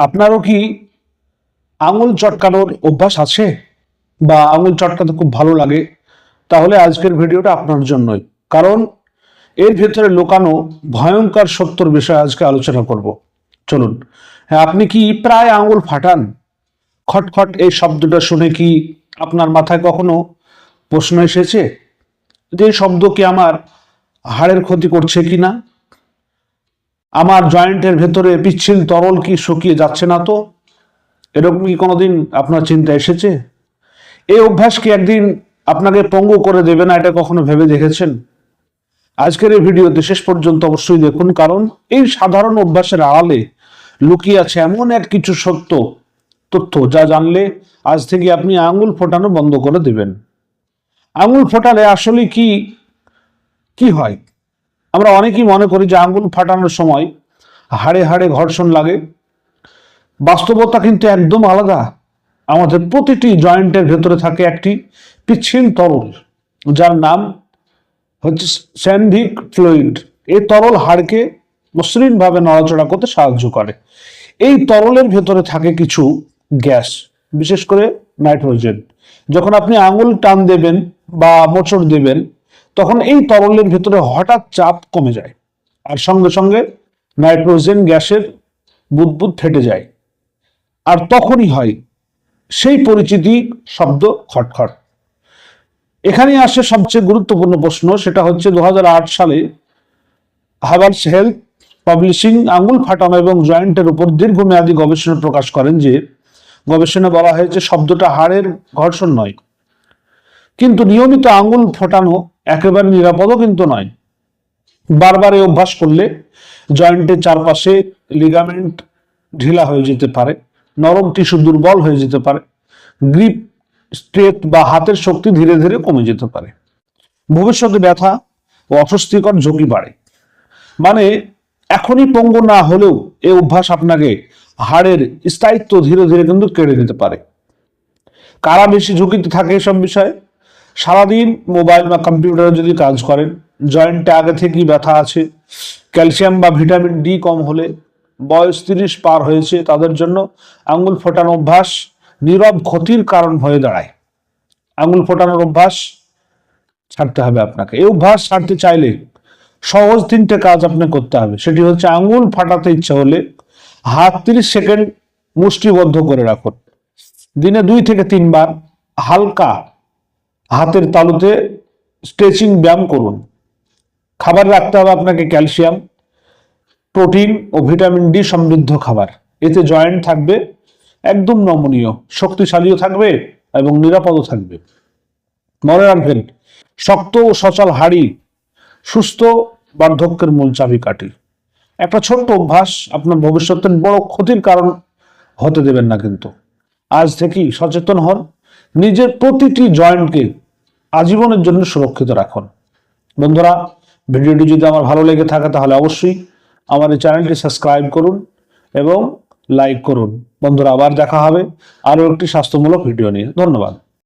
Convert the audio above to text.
আপনারও কি আঙুল চটকানোর অভ্যাস আছে? বা আঙুল চটকাতে খুব ভালো লাগে? তাহলে আজকের ভিডিওটা আপনার জন্যই। কারণ এর ভেতরে লুকানো ভয়ঙ্কর সত্যর বিষয়ে আজকে আলোচনা করব। চলুন হ্যাঁ আপনি কি প্রায় আঙুল ফাটান? খটখট এই শব্দটা শুনে কি আপনার মাথায় কখনো প্রশ্ন এসেছে? যে শব্দ কি আমার হাড়ের ক্ষতি করছে কি না আমার জয়েন্টের ভেতরে পিচ্ছিল তরল কি শুকিয়ে যাচ্ছে না তো? এরকম কি কোনোদিন আপনার চিন্তা এসেছে? এই অভ্যাস কি একদিন আপনাকে পঙ্গু করে দেবে না এটা কখনো ভেবে দেখেছেন? আজকের এই ভিডিওতে শেষ পর্যন্ত অবশ্যই দেখুন, কারণ এই সাধারণ অভ্যাসের আড়ালে লুকিয়ে আছে এমন এক কিছু সত্য তথ্য যা জানলে আজ থেকে আপনি আঙুল ফোটানো বন্ধ করে দেবেন। আঙুল ফোটালে আসলে কি কি হয়? আমরা অনেকেই মনে করি যে আঙ্গুল ফাটানোর সময় হাড়ে হাড়ে ঘর্ষণ লাগে। বাস্তবতা কিন্তু একদম আলাদা। আমাদের প্রতিটি জয়েন্টের ভেতরে থাকে একটি পিচ্ছিল তরল, যার নাম হচ্ছে স্যান্ডিক ফ্লুইড। এই তরল হাড়কে মসৃণভাবে নড়াচড়া করতে সাহায্য করে। এই তরলের ভেতরে থাকে কিছু গ্যাস, বিশেষ করে নাইট্রোজেন। যখন আপনি আঙুল টান দেবেন বা মোচড় দেবেন তখন এই তরলের ভেতরে হঠাৎ চাপ কমে যায় আর সঙ্গে সঙ্গে নাইট্রোজেন গ্যাসের বুদবুদ ফেটে যায়। আর তখনই হয় সেই পরিচিতি শব্দ খটখট। এখানে আসে সবচেয়ে গুরুত্বপূর্ণ প্রশ্ন, সেটা হচ্ছে দু হাজার আট সালে হাভার্স হেলথ পাবলিশিং আঙুল ফাটানো এবং জয়েন্টের উপর দীর্ঘমেয়াদী গবেষণা প্রকাশ করেন যে গবেষণা বলা হয়েছে শব্দটা হাড়ের ঘর্ষণ নয়। কিন্তু নিয়মিত আঙুল ফোটানো একেবারে নিরাপদও কিন্তু নয়। বারবার এই অভ্যাস করলে জয়েন্টের চারপাশে লিগামেন্ট ঢিলা হয়ে যেতে পারে, নরম টিস্যু দুর্বল হয়ে যেতে পারে গ্রিপ স্ট্রেট বা হাতের শক্তি ধীরে ধীরে কমে যেতে পারে। ভবিষ্যতে ব্যথা ও অস্বস্তিকর ঝুঁকি বাড়ে। মানে এখনই পঙ্গু না হলেও এই অভ্যাস আপনাকে হাড়ের স্থায়িত্ব ধীরে ধীরে কিন্তু কেড়ে নিতে পারে। কারা বেশি ঝুঁকিতে থাকে এসব বিষয়ে? সারাদিন মোবাইল বা কম্পিউটারে যদি কাজ করেন জয়েন্টে আগে থেকেই ব্যথা আছে ক্যালসিয়াম বা ভিটামিন ডি কম হলে, বয়স তিরিশ পার হয়েছে, তাদের জন্য আঙুল ফোটানো অভ্যাস নীরব ক্ষতির কারণ হয়ে দাঁড়ায়। আঙুল ফোটানোর অভ্যাস ছাড়তে হবে আপনাকে। এই অভ্যাস ছাড়তে চাইলে সহজ তিনটে কাজ আপনাকে করতে হবে। সেটি হচ্ছে আঙুল ফাটাতে ইচ্ছা হলে হাত তিরিশ সেকেন্ড মুষ্টিবদ্ধ করে রাখুন। দিনে দুই থেকে তিনবার হালকা হাতের তালুতে স্ট্রেচিং ব্যায়াম করুন। খাবার রাখতে হবে আপনাকে ক্যালসিয়াম, প্রোটিন ও ভিটামিন ডি সমৃদ্ধ খাবার। এতে জয়েন্ট থাকবে, একদম নমনীয়, শক্তিশালীও থাকবে এবং নিরাপদও থাকবে। মনে রাখবেন, শক্ত ও সচল হাড়ি সুস্থ বার্ধক্যের মূল চাবিকাঠি। একটা ছোট্ট অভ্যাস, আপনার ভবিষ্যতের বড় ক্ষতির কারণ হতে দেবেন না কিন্তু। আজ থেকেই সচেতন হন নিজের প্রতিটি জয়েন্টকে আজীবনের জন্য সুরক্ষিত রাখুন। বন্ধুরা, ভিডিওটি যদি আমার ভালো লেগে থাকে তাহলে অবশ্যই আমার এই চ্যানেলটি সাবস্ক্রাইব করুন এবং লাইক করুন। বন্ধুরা, আবার দেখা হবে আরও একটি স্বাস্থ্যমূলক ভিডিও নিয়ে। ধন্যবাদ।